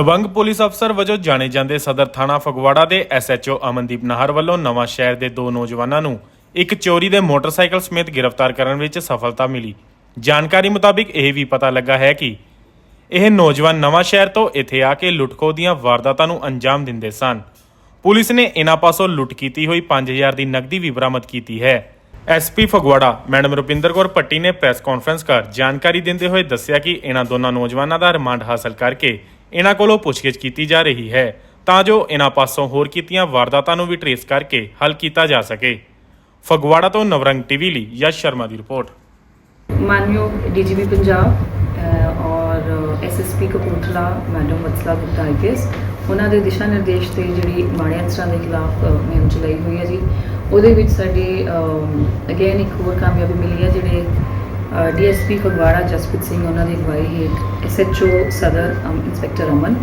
Dabangg police ਅਫਸਰ ਵਜੋਂ ਜਾਣੇ ਜਾਂਦੇ ਸਦਰ ਥਾਣਾ ਫਗਵਾੜਾ ਦੇ ਐਸਐਚਓ ਅਮਨਦੀਪ ਨਾਹਰ ਵੱਲੋਂ ਨਵਾਂ ਸ਼ਹਿਰ ਦੇ ਦੋ ਨੌਜਵਾਨਾਂ ਨੂੰ ਇੱਕ ਚੋਰੀ ਦੇ ਮੋਟਰਸਾਈਕਲ ਸਮੇਤ ਗ੍ਰਿਫਤਾਰ ਕਰਨ ਵਿੱਚ ਸਫਲਤਾ ਮਿਲੀ। ਜਾਣਕਾਰੀ ਮੁਤਾਬਿਕ ਇਹ ਵੀ ਪਤਾ ਲੱਗਾ ਹੈ ਕਿ ਇਹ ਨੌਜਵਾਨ ਨਵਾਂ ਸ਼ਹਿਰ ਤੋਂ ਇੱਥੇ ਆ ਕੇ ਲੁੱਟਖੋ ਦੀਆਂ ਵਾਰਦਾਤਾਂ ਨੂੰ ਅੰਜਾਮ ਦਿੰਦੇ ਸਨ। ਪੁਲਿਸ ਨੇ ਇਹਨਾਂ ਪਾਸੋਂ ਲੁੱਟ ਕੀਤੀ ਹੋਈ 5000 ਦੀ ਨਕਦੀ ਵੀ ਬਰਾਮਦ ਕੀਤੀ ਹੈ। ਐਸਪੀ ਫਗਵਾੜਾ, ਮੈਡਮ ਰੁਪਿੰਦਰ ਕੌਰ ਪੱਟੀ ਨੇ ਪ੍ਰੈਸ ਕਾਨਫਰੰਸ ਕਰ ਜਾਣਕਾਰੀ ਦਿੰਦੇ ਹੋਏ ਦੱਸਿਆ ਕਿ ਇਹਨਾਂ ਦੋਨਾਂ ਨੌਜਵਾਨਾਂ ਦਾ ਰਿਮਾਂਡ ਹਾਸਲ ਕਰਕੇ ਇਹਨਾਂ ਕੋਲੋਂ ਪੁੱਛਗਿੱਛ ਕੀਤੀ ਜਾ ਰਹੀ ਹੈ, ਤਾਂ ਜੋ ਇਹਨਾਂ ਪਾਸੋਂ ਹੋਰ ਕੀਤੀਆਂ ਵਾਰਦਾਤਾਂ ਨੂੰ ਵੀ ਟਰੇਸ ਕਰਕੇ ਹੱਲ ਕੀਤਾ ਜਾ ਸਕੇ। ਫਗਵਾੜਾ ਤੋਂ ਨਵਰੰਗ ਟੀਵੀ ਲਈ ਯਸ਼ ਸ਼ਰਮਾ ਦੀ ਰਿਪੋਰਟ। ਮਾਨਯੋਗ ਡੀਜੀਪੀ ਪੰਜਾਬ ਔਰ SSP Kapurthala, madam Vatsala Gupta IPS ਉਹਨਾਂ ਦੇ ਦਿਸ਼ਾ ਨਿਰਦੇਸ਼ ਤੇ ਜਿਹੜੀ ਮਾੜੇ ਅਨਸਰਾਂ ਦੇ ਖਿਲਾਫ ਮੁਹਿੰਮ ਚਲਾਈ ਹੋਈ ਹੈ ਜੀ। ਉਹਦੇ ਵਿੱਚ ਸਾਡੇ ਅਗੇਨ ਇੱਕ ਹੋਰ ਕਾਮਯਾਬੀ ਮਿਲੀ ਹੈ, ਜਿਹੜੇ ਡੀਐਸਪੀ ਫਗਵਾੜਾ ਜਸਪ੍ਰੀਤ ਸਿੰਘ ਉਹਨਾਂ ਦੀ ਅਗਵਾਈ ਹੇਠ ਐਸਐਚਓ ਸਦਰ ਅਮ, ਇੰਸਪੈਕਟਰ ਅਮਨ।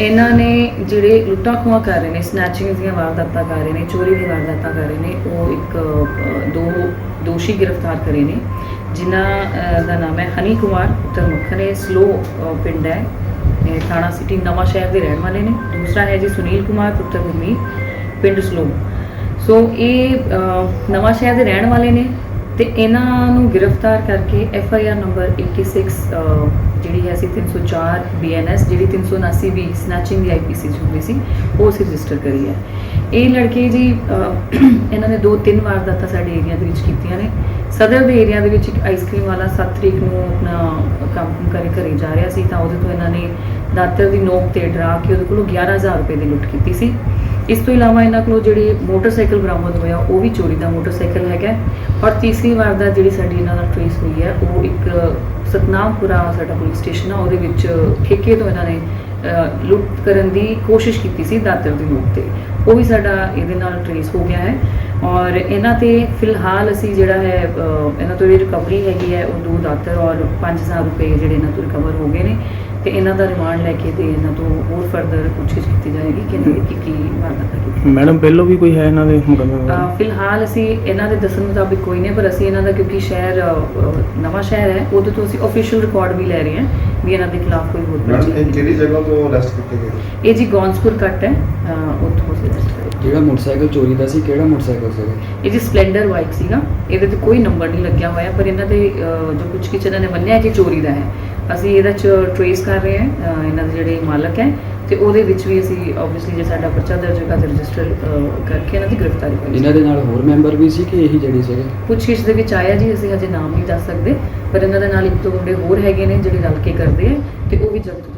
ਇਹਨਾਂ ਨੇ ਜਿਹੜੇ ਲੁੱਟਾਂ ਖੋਹਾਂ ਕਰ ਰਹੇ ਨੇ ਸਨੈਚਿੰਗ ਦੀਆਂ ਵਾਰਦਾਤਾਂ ਕਰ ਰਹੇ ਨੇ ਚੋਰੀ ਦੀਆਂ ਵਾਰਦਾਤਾਂ ਕਰ ਰਹੇ ਨੇ ਉਹ ਇੱਕ ਦੋ ਦੋਸ਼ੀ ਗ੍ਰਿਫਤਾਰ ਕਰੇ ਨੇ ਜਿਨ੍ਹਾਂ ਦਾ ਨਾਮ ਹੈ ਹਨੀ ਕੁਮਾਰ ਪੁੱਤਰ ਮੱਖਣੇ ਸਲੋ ਅ, ਪਿੰਡ ਹੈ। ਥਾਣਾ ਸਿਟੀ ਨਵਾਂ ਸ਼ਹਿਰ ਦੇ ਰਹਿਣ ਵਾਲੇ ਨੇ। ਦੂਸਰਾ ਹੈ ਜੀ ਸੁਨੀਲ ਕੁਮਾਰ ਪੁੱਤਰ ਗੁਰਮੀਤ ਪਿੰਡ ਸਲੋ। ਸੋ ਇਹ ਅ, ਨਵਾਂ ਸ਼ਹਿਰ ਦੇ ਰਹਿਣ ਵਾਲੇ ਨੇ। ਤੇ ਇਹਨਾਂ ਨੂੰ ਗ੍ਰਿਫਤਾਰ ਕਰਕੇ ਐਫ ਆਈ ਆਰ ਨੰਬਰ 86 ਅ, ਜਿਹੜੀ ਹੈ ਸੀ 304 ਬੀਐਨਐਸ ਜਿਹੜੀ 379 ਵੀ ਸਨੈਚਿੰਗ ਦੀ ਆਈਪੀਸੀ ਹੁੰਦੀ ਸੀ ਉਹ ਅਸੀਂ ਰਜਿਸਟਰ ਕਰੀ ਹੈ। ਇਹ ਲੜਕੇ ਜੀ ਇਹਨਾਂ ਨੇ ਦੋ ਤਿੰਨ ਵਾਰਦਾਤਾਂ ਸਾਡੇ ਏਰੀਆ ਦੇ ਵਿੱਚ ਕੀਤੀਆਂ ਨੇ। ਸਦਰ ਦੇ ਏਰੀਆ ਦੇ ਵਿੱਚ ਇੱਕ ਆਈਸਕ੍ਰੀਮ ਵਾਲਾ 7 ਤਰੀਕ ਨੂੰ ਆਪਣਾ ਕੰਮ ਕਰੇ ਘਰੇ ਜਾ ਰਿਹਾ ਸੀ ਤਾਂ ਉਹਦੇ ਤੋਂ ਇਹਨਾਂ ਨੇ ਦਾਤਰ ਦੀ ਨੋਕ ਤੇ ਡਰਾ ਕੇ ਉਹਦੇ ਕੋਲੋਂ 11000 ਰੁਪਏ ਦੀ ਲੁੱਟ ਕੀਤੀ ਸੀ। ਇਸ ਤੋਂ ਇਲਾਵਾ ਇਹਨਾਂ ਕੋਲੋਂ ਜਿਹੜੀ ਮੋਟਰਸਾਈਕਲ ਬਰਾਮਦ ਹੋਇਆ, ਉਹ ਵੀ ਚੋਰੀ ਦਾ ਮੋਟਰਸਾਈਕਲ ਹੈਗਾ ਔਰ ਤੀਸਰੀ ਵਾਰ ਦਾ ਜਿਹੜੀ ਸਾਡੀ ਇਹਨਾਂ ਨਾਲ ਟ੍ਰੇਸ ਹੋਈ ਹੈ, ਉਹ ਇੱਕ ਸਤਨਾਮਪੁਰਾ ਸਾਡਾ ਪੁਲਿਸ ਸਟੇਸ਼ਨ ਆ, ਉਹਦੇ ਵਿੱਚ ਠੇਕੇ ਤੋਂ ਇਹਨਾਂ ਨੇ ਲੁੱਟ ਕਰਨ ਦੀ ਕੋਸ਼ਿਸ਼ ਕੀਤੀ ਸੀ ਦਾਤਰ ਦੀ ਨੋਕ ਤੇ। ਉਹ ਵੀ ਸਾਡਾ ਇਹਦੇ ਨਾਲ ਟ੍ਰੇਸ ਹੋ ਗਿਆ ਹੈ। ਔਰ ਇਹਨਾਂ ਤੇ ਫਿਲਹਾਲ ਅਸੀਂ ਜਿਹੜਾ ਹੈ ਇਹਨਾਂ ਤੋਂ ਜਿਹੜੀ ਰਿਕਵਰੀ ਹੈਗੀ ਹੈ, ਉਹ ਦੋ ਦਾਤਰ ਔਰ 5000 ਰੁਪਏ ਜਿਹੜੇ ਇਹਨਾਂ ਤੋਂ ਰਿਕਵਰ ਹੋ ਗਏ ਨੇ। ਤੇ ਇਹਨਾਂ ਦਾ ਰਿਮਾਂਡ ਲੈ ਕੇ ਤੇ ਇਹਨਾਂ ਤੋਂ ਹੋਰ ਫਰਦਰ ਪੁੱਛਗਿੱਛ ਕੀਤੀ ਜਾਏਗੀ ਕਿ ਇਹਨਾਂ ਨੇ ਕੀ ਕੀ ਵਾਰਦਾਤਾਂ ਕੀਤੀ ਮੈਡਮ ਪਹਿਲੋਂ ਵੀ ਕੋਈ ਹੈ ਇਹਨਾਂ ਦੇ ਮੁਕੱਦਮੇ ਫਿਲਹਾਲ ਅਸੀਂ ਇਹਨਾਂ ਦੇ ਦੱਸਣ ਮੁਤਾਬਿਕ ਕੋਈ ਨਹੀਂ ਪਰ ਅਸੀਂ ਇਹਨਾਂ ਦਾ ਕਿਉਂਕਿ ਸ਼ਹਿਰ ਨਵਾਂ ਸ਼ਹਿਰ ਹੈ ਉਹਦੇ ਤੋਂ ਅਸੀਂ ਅਫੀਸ਼ੀਅਲ ਰਿਕਾਰਡ ਵੀ ਲੈ ਰਹੇ ਹਾਂ ਵੀ ਇਹਨਾਂ ਦੇ ਖਿਲਾਫ ਕੋਈ ਹੋਰ ਮੈਡਮ ਕਿਹੜੀ ਜਗ੍ਹਾ ਤੋਂ ਅਰੈਸਟ ਕੀਤੇ ਗਏ? ਇਹ ਜੀ ਗੌਂਸਪੁਰ ਕੱਟ ਹੈ ਉੱਥੋਂ ਅਸੀਂ ਕਰੇ ਜਿਹੜਾ ਮੋਟਰਸਾਈਕਲ ਚੋਰੀ ਦਾ ਸੀ ਕਿਹੜਾ ਮੋਟਰਸਾਈਕਲ ਸੀਗਾ? ਇਹ ਜੀ ਸਪਲੈਂਡਰ ਬਾਈਕ ਸੀਗਾ ਇਹਦੇ ਤੇ ਕੋਈ ਨੰਬਰ ਨਹੀਂ ਲੱਗਿਆ ਹੋਇਆ ਪਰ ਇਹਨਾਂ ਦੇ ਜੋ ਕੁਝ ਕਿਚ ਇਹਨਾਂ ਨੇ ਮੰਨਿਆ ਕਿ ਚੋਰੀ ਦਾ ਹੈ। ਅਸੀਂ ਇਹਦਾ ਚ ਟ੍ਰੇਸ ਕਰ ਰਹੇ ਹਾਂ ਇਹਨਾਂ ਦੇ ਜਿਹੜੇ ਮਾਲਕ ਹੈ ਤੇ ਉਹਦੇ ਵਿੱਚ ਵੀ ਅਸੀਂ ਆਬਵੀਅਸਲੀ ਜੇ ਸਾਡਾ ਪਰਚਾ ਦਰਜ ਹੋਗਾ ਤੇ ਰਜਿਸਟਰ ਕਰਕੇ ਇਹਨਾਂ ਦੀ ਗ੍ਰਿਫਤਾਰੀ ਕਰਾਂਗੇ ਇਹਨਾਂ ਦੇ ਨਾਲ ਹੋਰ ਮੈਂਬਰ ਵੀ ਸੀ ਕਿ ਇਹੀ ਜਿਹੜੀ ਸੀਗੇ? ਪੁੱਛਗਿੱਛ ਦੇ ਵਿੱਚ ਆਇਆ ਜੀ ਅਸੀਂ ਹਜੇ ਨਾਮ ਨਹੀਂ ਦੱਸ ਸਕਦੇ ਪਰ ਇਹਨਾਂ ਦੇ ਨਾਲ ਇੱਕ ਦੋ ਮੁੰਡੇ ਹੋਰ ਹੈਗੇ ਨੇ ਜਿਹੜੇ ਰਲ ਕੇ ਕਰਦੇ ਆ ਤੇ ਉਹ ਵੀ ਜਲਦ